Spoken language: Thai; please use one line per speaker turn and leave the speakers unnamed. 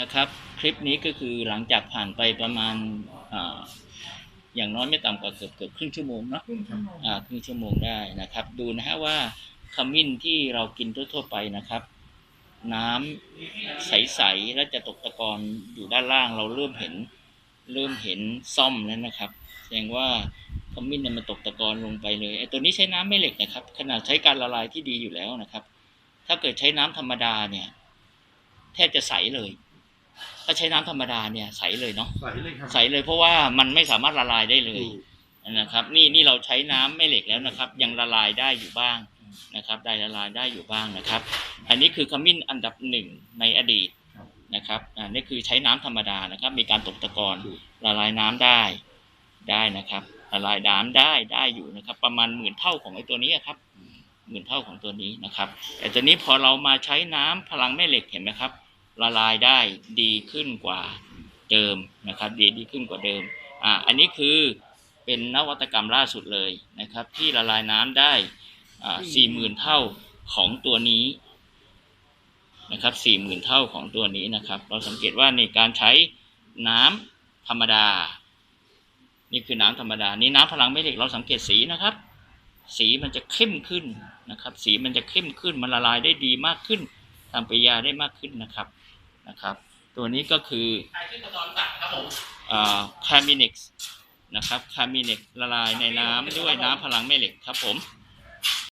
นะครับ คลิปนี้ก็คือหลังจากผ่านไปประมาณอาอย่างน้อยไม่ต่ำกว่าเกือบเกือบครึ่งชั่วโมงเนาะ
ครึ่งชั่วโมง
อ่าครึ่งชั่วโมงได้นะครับ ดูนะฮะว่าขมิ้นที่เรากินทั่วๆไปนะครับ น้ำใสๆและจะตกตะกอนอยู่ด้านล่างเราเริ่มเห็น เริ่มเห็นซ่อมแล้วนะครับ แสดงว่าขมิ้นเนี่ยมันตกตะกอนลงไปเลยไอ้ตัวนี้ใช้น้ำไม่เหล็กนะครับ ขนาดใช้การละลายที่ดีอยู่แล้วนะครับ ถ้าเกิดใช้น้ำธรรมดาเนี่ย แทบจะใสเลย ถ้าใช้น้ำธรรมดาเนี่ยใสเลยเนาะ
ใสเลยครับ
ใสเลยเพราะว่ามันไม่สามารถละลายได้เลย
ถูก
นะครับ นี่นี่เราใช้น้ำไม่เหล็กแล้วนะครับ ยังละลายได้อยู่บ้างนะครับ ได้ละลายได้อยู่บ้างนะครับ อันนี้คือขมิ้นอันดับหนึ่งในอดีต
ครับ
นะครับอ่านี่คือใช้น้ำธรรมดานะครับ มีการตกตะกอน
ถูก
ละลายน้ำได้ได้นะครับละลายน้ำได้ได้อยู่นะครับ ประมาณหมื่นเท่าของไอ้ตัวนี้ครับหมื่นเท่าของตัวนี้นะครับแต่ตัวนี้พอเรามาใช้น้ำพลังแม่เหล็กเห็นไหมครับ ละลายได้ดีขึ้นกว่าเดิมนะครับดีดีขึ้นกว่าเดิมอ่าอันนี้คือเป็นนวัตกรรมล่าสุดเลยนะครับ ที่ละลายน้ำได้อ่าสี่หมื่นเท่าของตัวนี้นะครับสี่หมื่นเท่าของตัวนี้นะครับ เราสังเกตว่าในการใช้น้ำธรรมดา นี่คือน้ำธรรมดา นี่น้ำพลังแม่เหล็กเราสังเกตสีนะครับ สีมันจะเข้มขึ้นนะครับ สีมันจะเข้มขึ้นมันละลายได้ดีมากขึ้นทำปฏิกิริยาได้มากขึ้นนะครับ นะครับ ตัวนี้ก็คือคามินิกนะครับคามินิกละลายในน้ำด้วยน้ำพลังแม่เหล็กครับผม